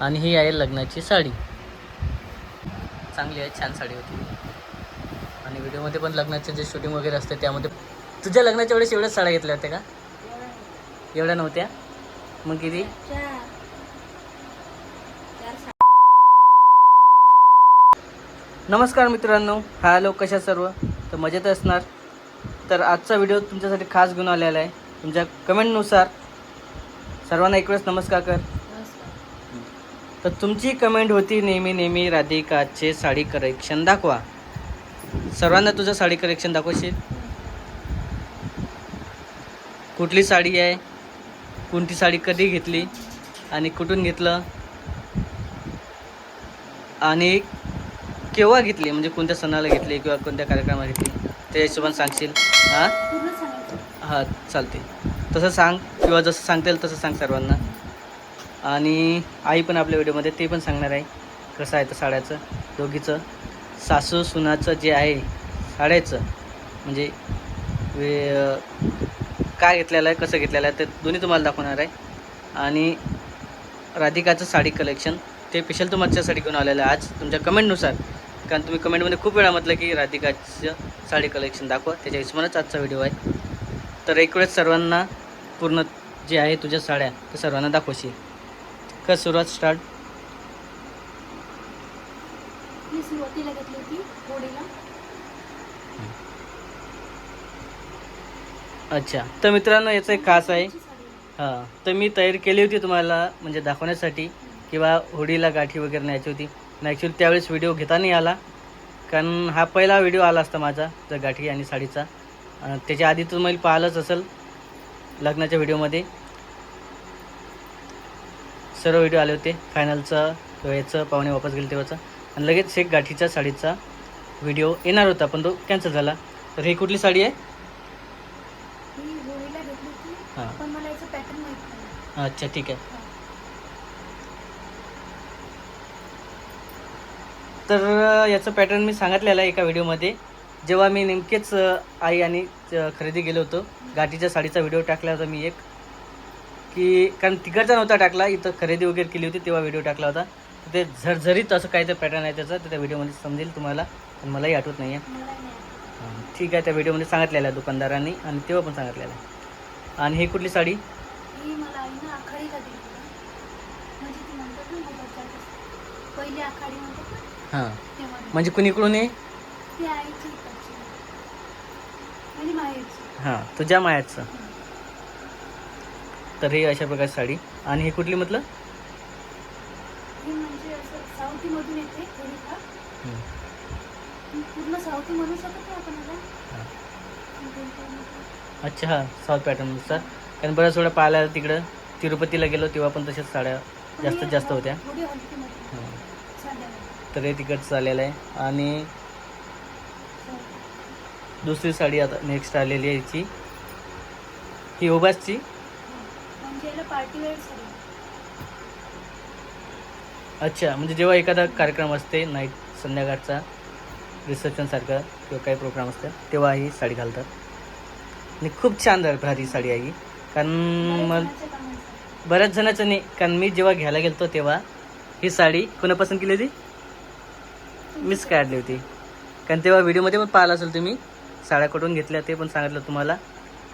आणि ही आहे लग्नाची साडी. चांगली आहे छान साडी होती. आणि व्हिडिओमध्ये पण लग्नाचे जे शूटिंग वगैरे असते त्यामध्ये तुझ्या लग्नाच्या वेळेस एवढ्याच साड्या घेतल्या होत्या का? एवढ्या नव्हत्या? मग किती? नमस्कार मित्रांनो हॅलो कशा सर्व? तर मजेत असणार. तर आजचा व्हिडिओ तुमच्यासाठी खास घेऊन आलेला आहे. तुमच्या कमेंटनुसार सर्वांना एक वेळेस नमस्कार कर. तर तुमची कमेंट होती नेहमी नेहमी राधिकाचे साडी कलेक्शन दाखवा. सर्वांना तुझं साडी कलेक्शन दाखवशील? कुठली साडी आहे? कोणती साडी कधी घेतली? आणि कुठून घेतलं? आणि केव्हा घेतली? म्हणजे कोणत्या सणाला घेतली किंवा कोणत्या कार्यक्रमाला घेतली? त्या हिशोबाने सांगशील. हां? हां चालते तसं सांग. किंवा जसं सांगता येईल तसं सांग सर्वांना. आणि आई पण आपल्या व्हिडिओमध्ये ते पण सांगणार आहे. कसं आहे तर साड्याचं दोघीचं. सासू सुनाचं जे आहे साड्याचं. म्हणजे वे काय घेतलेलं आहे कसं घेतलेलं आहे ते दोन्ही तुम्हाला दाखवणार आहे. आणि राधिकाचं साडी कलेक्शन ते स्पेशल तुमच्यासाठी घेऊन आलेलं आहे आज. तुमच्या कमेंटनुसार कारण तुम्ही कमेंटमध्ये खूप वेळा म्हटलं की राधिकाचं साडी कलेक्शन दाखवा. त्याच्या हिशोबानंच आजचा व्हिडिओ आहे. तर एक वेळेस सर्वांना पूर्ण जे आहे तुझ्या साड्या ते सर्वांना दाखवशील. कर सुरुवात स्टार्ट मी सुरुवातीला घेतली होती होळीला अच्छा. तर मित्रांनो याचं एक खास आहे. हां. तर मी तयारी केली होती तुम्हाला म्हणजे दाखवण्यासाठी किंवा होडीला गाठी वगैरे न्यायची होती. ॲक्च्युली त्यावेळेस व्हिडिओ घेता नाही आला. कारण हा पहिला व्हिडिओ आला असता माझा जर गाठी आणि साडीचा. त्याच्या आधी तुम्हाला पाहिलंच असेल लग्नाच्या व्हिडिओमध्ये सर्व व्हिडिओ आले होते. फायनलचं याचं पाहुणे वापस गेले तेव्हाचा. आणि लगेच एक गाठीच्या साडीचा व्हिडिओ येणार होता पण तो कॅन्सल झाला. तर ही कुठली साडी आहे? हां अच्छा ठीक आहे. तर याचं पॅटर्न मी सांगितलेलं आहे एका व्हिडिओमध्ये जेव्हा मी नेमकेच आई आणि खरेदी गेलो होतो गाठीच्या साडीचा व्हिडिओ टाकला होता मी एक. की कारण तिकडचा नव्हता टाकला इथं खरेदी वगैरे केली होती तेव्हा व्हिडिओ टाकला होता. तर ते झरझरीत असं काय ते पॅटर्न आहे त्याचं तर त्या व्हिडिओमध्ये समजेल तुम्हाला पण मलाही आठवत नाही आहे. हां, ठीक आहे त्या व्हिडिओमध्ये सांगितलेलं आहे दुकानदारांनी आणि तेव्हा पण सांगितलेलं आहे. आणि ही कुठली साडी? ही म्हणजे हां. म्हणजे कुणीकडून आहे? हां तुझ्या मायाचं तर ही अशा प्रकारची साडी. आणि ही कुठली म्हटलं? ही म्हणजे असं साऊथीमधून येते थोडीफार. हम्म. ती पूर्ण साऊथी म्हणू शकत नाही आपण याला हां. अच्छा हां साऊथ पॅटर्ननुसार कारण बऱ्याच वेळा पाहायला तिकडं तिरुपतीला गेलो तेव्हा पण तशाच साड्या जास्तीत जास्त होत्या. थोडी हलकीमध्ये हां. साध्या. तर हे तिकडचं आलेलं आहे. आणि दुसरी साडी आता नेक्स्ट आलेली आहे याची. ही ओबासची याला पार्टी वेअर साडी अच्छा म्हणजे जेव्हा एखादा कार्यक्रम असते नाईट संध्याकाळचा रिसेप्शनसारखा किंवा काही प्रोग्राम असतात तेव्हा ही साडी घालतात. आणि खूप छान भारी ही साडी आहे ही. कारण मग. बऱ्याच जणांचं नाही कारण मी जेव्हा घ्यायला गेलतो तेव्हा ही साडी कोणा पसंत केली होती? मीच काढली होती. कारण तेव्हा व्हिडिओमध्ये पण पाहिलं असेल तुम्ही साड्या कुठून घेतल्या ते पण सांगितलं तुम्हाला.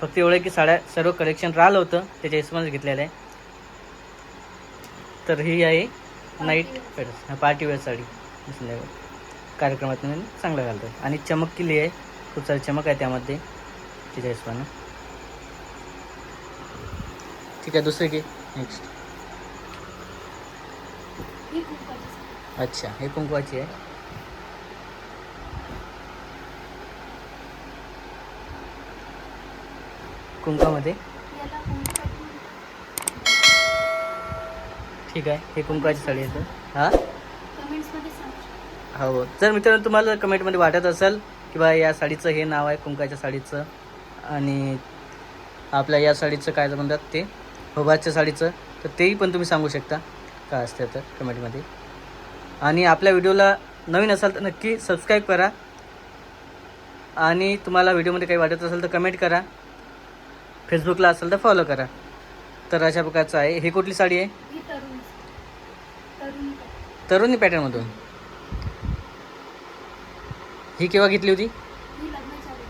फक्त एवढं की साड्या सर्व कलेक्शन राहिलं होतं त्याच्या हिशोबाने घेतलेलं आहे. तर ही आहे night wear. Party wear sari. कार्यक्रमात मी चांगलं घालतात आणि चमक केली आहे. खूप सारी चमक आहे त्यामध्ये. त्याच्या हिशोबानं. ठीक आहे दुसरी घे नेक्स्ट. अच्छा हे कुंकवाची आहे. कुंकामध्ये? ठीक आहे हे कुंकाची साडी आहे हां? हो, हो. जर मित्रांनो तुम्हाला कमेंटमध्ये वाटत असेल की बा या साडीचं हे नाव आहे कुंकाच्या साडीचं आणि आपल्या या साडीचं काय म्हणतात ते होबाजच्या साडीचं तर तेही पण तुम्ही सांगू शकता. काय असते तर कमेंटमध्ये. आणि आपल्या व्हिडिओला नवीन असाल तर नक्की सबस्क्राईब करा. आणि तुम्हाला व्हिडिओमध्ये काही वाटत असेल तर कमेंट करा. फेसबुकला असेल तर फॉलो करा. तर अशा प्रकारचं आहे. ही कुठली साडी आहे? ही तरुण तरुणी तरुणी पॅटर्नमधून. ही केव्हा घेतली होती? ही लग्नाच्या आधी.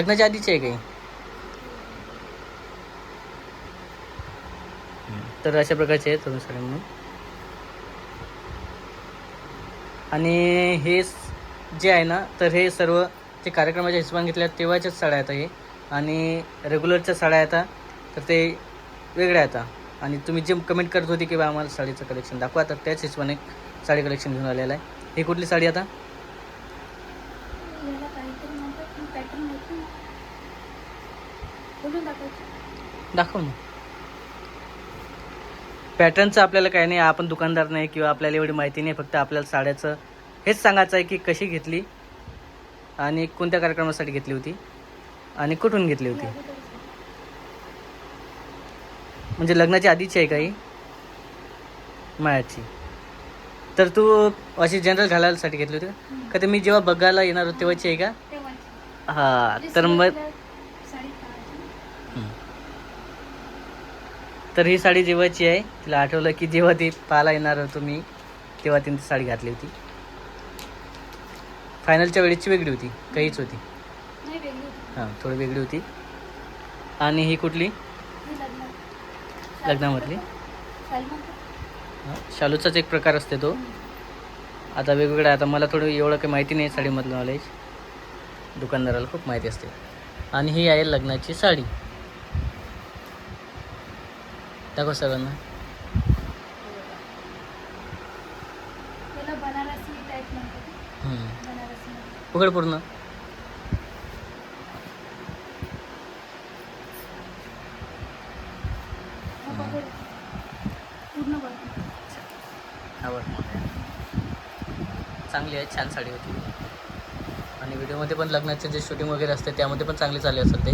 लग्नाच्या आधीची आहे काही? तर अशा प्रकारचे आहे तरुण साडी म्हणून. आणि हे स- जे आहे ना तर हे सर्व जे कार्यक्रमाच्या हिशोबाने घेतल्या तेव्हाच्याच साड्या आहेत हे. आणि रेग्युलरच्या साड्या आहेत तर ते वेगळ्या आहेत आणि तुम्ही जे कमेंट करत होती की बा आम्हाला साडीचं कलेक्शन दाखवा तर त्याच हिशोबाने साडी कलेक्शन घेऊन आलेलं आहे. ही कुठली साडी आता? दाखव ना. पॅटर्नचं आपल्याला काही नाही आपण दुकानदार नाही किंवा आपल्याला एवढी माहिती नाही फक्त आपल्याला साड्याचं हेच सांगायचं आहे की कशी घेतली आणि कोणत्या कार्यक्रमासाठी घेतली होती. आणि कुठून घेतली होती? म्हणजे लग्नाच्या आधीची आहे काही मायाची. तर तू अशी जनरल घालायसाठी घेतली होती का? का ते मी जेव्हा बघायला येणार होतो तेव्हाची आहे का? हां तर मग. तर ही साडी जेव्हाची आहे तिला आठवलं की जेव्हा ती पाहायला येणार होतो मी तेव्हा तिने ती साडी घातली होती. फायनलच्या वेळेची वेगळी होती काहीच होती. हां थोडी वेगळी होती. आणि ही कुठली? लग्न. लग्नामधली? हां, शालूचाच एक प्रकार असते तो. आता वेगवेगळा आता मला थोडं एवढं काही माहिती नाही साडीमधलं नॉलेज दुकानदाराला खूप माहिती असते. आणि ही आहे लग्नाची साडी. दाखवमध्ये. उघड पूर्ण हो, बघू. पूर्ण बघ आवड चांगली आहे छान साडी होती. आणि व्हिडिओमध्ये पण लग्नाचे जे शूटिंग वगैरे असते त्यामध्ये पण चांगली चालली असेल ते.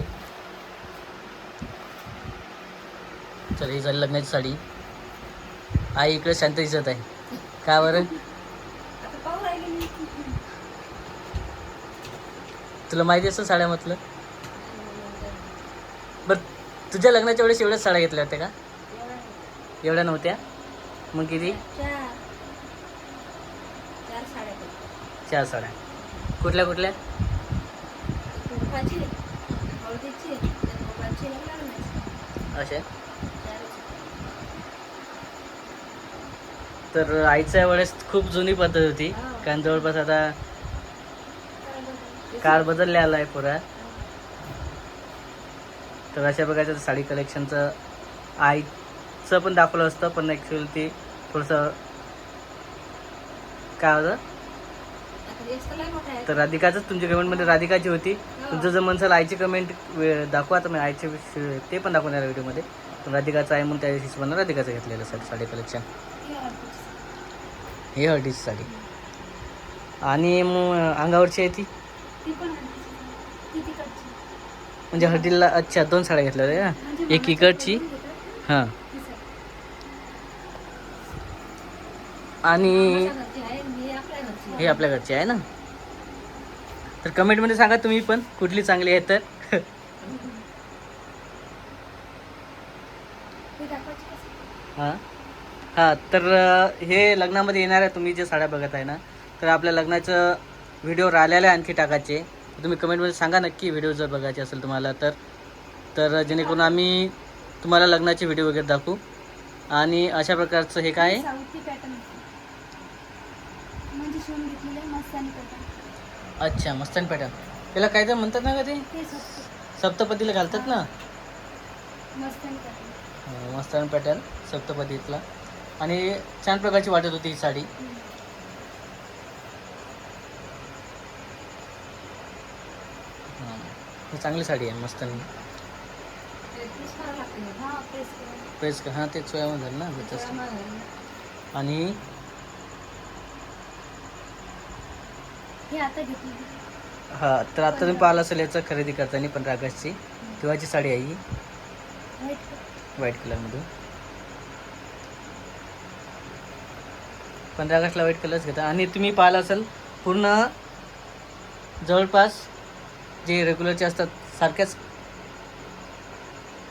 चल ही झाली लग्नाची साडी. आई इकडे शांत दिसत आहे. का बरं? तुला माहिती असतं साड्यामधलं बरं तुझ्या लग्नाच्या वेळेस एवढ्याच साड्या घेतल्या होत्या का? एवढ्या नव्हत्या. मग किती चार चार साड्या केल्या. चार साड्या कुठल्या कुठल्या? चारच. तर आईच्या वेळेस खूप जुनी पद्धत होती. कारण जवळपास आता चार काळ बदललेला आहे पुरा. तर अशा प्रकारचं साडी कलेक्शनचं आईचं पण दाखवलं असतं पण ॲक्च्युअली ते थोडंसं काय होतं? तर राधिकाचंच तुमच्या कमेंटमध्ये राधिकाची होती. तुमचं जर म्हणसाल आईची कमेंट दाखवा तर मी आईचे ते पण दाखवणार व्हिडिओमध्ये. राधिकाचं आहे म्हणून त्या हिशोबानं राधिकाचं घेतलेलं साडी साडी कलेक्शन हे हळदीची. ही साडी. आणि मग अंगावरची आहे ती. म्हणजे हळदीला अच्छा दोन साड्या घेतल्या होत्या म्हणजे एक इकडची. हां. आणि हे आपल्या घरचे आहे ना? तर कमेंटमध्ये सांगा तुम्ही पण कुठली चांगली आहे तर. हां? हां तर हे लग्नामध्ये येणार आहे तुम्ही जे साड्या बघत आहे ना तर आपल्या लग्नाचं व्हिडिओ राहिलेले आहे आणखी टाकायचे. तुम्ही कमेंटमध्ये सांगा नक्की व्हिडिओ जर बघायचे असेल तुम्हाला तर. तर जेणेकरून आम्ही तुम्हाला लग्नाचे व्हिडिओ वगैरे दाखवू. आणि अशा प्रकारचं हे काय आहे साऊथची पॅटर्न म्हणजे शिवून घेतलेलं आहे मस्तानी पॅटर्न अच्छा मस्तान पॅटर्न त्याला काय तर म्हणतात ना का ते? ते सप्त सप्तपदीला घालतात ना? मस्तानी पॅटर्न हो, मस्तान पॅटर्न सप्तपदीतला. आणि छान प्रकारची वाटत होती ही साडी. हां. ही चांगली साडी आहे मस्त प्रेस करावं लागते. हां प्रेस प्रेस हां ते सोयामध्ये झालं ना. आणि हे आता घेतली हां तर आता तुम्ही पाहिलं असेल याचं खरेदी करताना पण रागाची. तेव्हाची साडी आहे ही? व्हाईट व्हाईट कलरमधून पंधरा ऑगस्टला व्हाईट कलरच घेता. आणि तुम्ही पाहिलं असेल पूर्ण जवळपास जे रेग्युलरचे असतात सारख्याच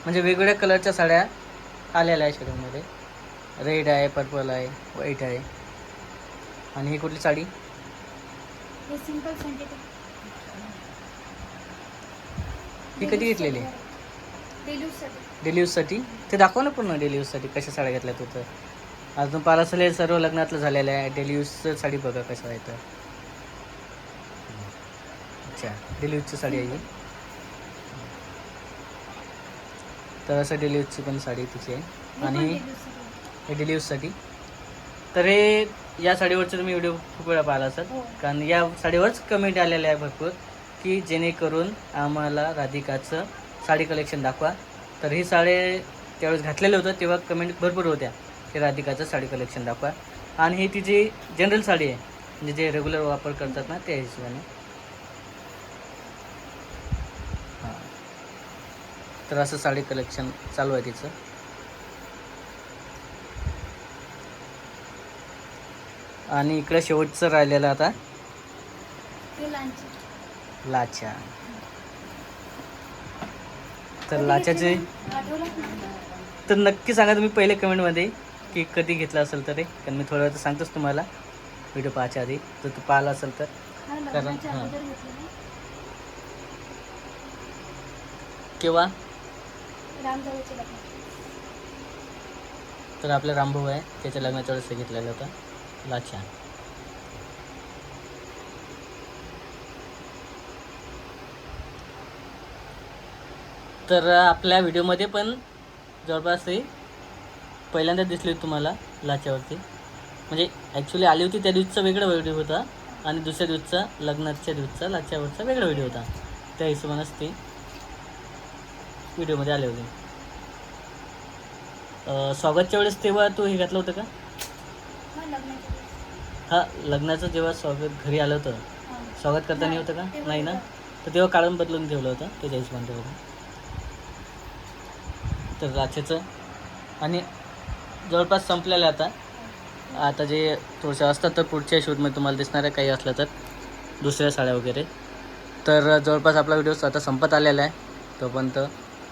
म्हणजे वेगवेगळ्या कलरच्या साड्या आलेल्या आहे शेडमध्ये. रेड आहे पर्पल आहे व्हाईट आहे. आणि ही कुठली साडी? हे सिंपल ही कधी घेतलेली? डेली यूजसाठी ते दाखव ना पूर्ण डेली यूजसाठी कशा साड्या घेतल्या तू तर. अजून पारासल सर्व लग्नातलं झालेलं आहे डेली यूजचं साडी बघा कसं आहे तर. अच्छा डेली यूजची साडी आहे तर असं डेली यूजची पण साडी तिची आहे. आणि डेली यूजसाठी तर हे या साडीवरचे तुम्ही व्हिडिओ खूप वेळा पाहिला असाल. हो. कारण या साडीवरच कमेंट आलेले आहे भरपूर की जेणेकरून आम्हाला राधिकाचं साडी कलेक्शन दाखवा. तर ही साडी त्यावेळेस घातलेलं होतं तेव्हा कमेंट भरपूर होत्या की राधिकाचं साडी कलेक्शन दाखवा. आणि ही तिची जनरल साडी आहे म्हणजे जे रेग्युलर वापर करतात ना त्या हिशोबाने. हां. तर असं साडी कलेक्शन चालू आहे तिचं. आणि इकडं शेवटचं राहिलेलं आता? लांची. तर ना? तर नक्की सांगा तुम्ही पहिले कमेंटमध्ये की कधी घेतलं असेल तर कारण मी थोड्या वेळ सांगतोच तुम्हाला. व्हिडिओ पाहायच्या आधी. जर तू पाहिला असेल तर. कारण- हा. केव्हा? तर आपला रामभाऊ आहे. त्याच्या लग्नाच्या वेळेस घेतलेलं होतं. लाचा तर आपल्या व्हिडिओमध्ये पण जवळपास हे पहिल्यांदा दिसली होती तुम्हाला लाच्यावरती. म्हणजे ॲक्च्युली आली होती त्या दिवसचा वेगळा व्हिडिओ होता आणि दुसऱ्या दिवसचा लग्नाच्या दिवसचा लाच्यावरचा वेगळा व्हिडिओ होता. त्या हिशोबानंच ते व्हिडिओमध्ये आले होते. स्वागतच्या वेळेस तेव्हा तू हे घातलं होतं का? हा लग्नाचं जेव्हा स्वागत घरी आलं होतं. स्वागत करताना नाही, होतं का? नाही ना. तर तेव्हा काढून बदलून ठेवलं होतं त्याच्या हिशोबाने तेव्हा तर राखेचं. आणि जवळपास संपलेलं आता. आता जे थोडंसं असतात तर पुढच्या शूटमध्ये तुम्हाला दिसणार आहे काही असलं तर. दुसऱ्या साड्या वगैरे. तर जवळपास आपला व्हिडिओ आता संपत आलेला आहे तोपर्यंत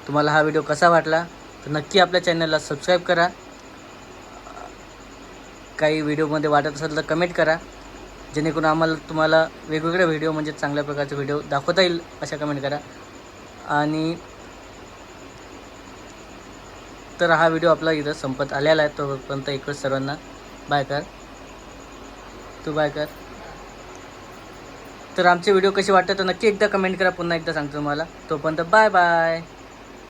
तुम्हाला हा व्हिडिओ कसा वाटला तर नक्की आपल्या चॅनलला सबस्क्राईब करा. काही व्हिडिओमध्ये वाटत असेल तर कमेंट करा. जेणेकरून आम्हाला तुम्हाला वेगवेगळे व्हिडिओ म्हणजे चांगल्या प्रकारचे व्हिडिओ दाखवता येईल अशा कमेंट करा. आणि तर हा व्हिडिओ आपला इथं संपत आलेला आहे. तोपर्यंत एकच सर्वांना बाय कर. तू बाय कर. तर आमचे व्हिडिओ कसे वाटतात तर नक्की एकदा कमेंट करा. पुन्हा एकदा सांगतो तुम्हाला. तोपर्यंत बाय बाय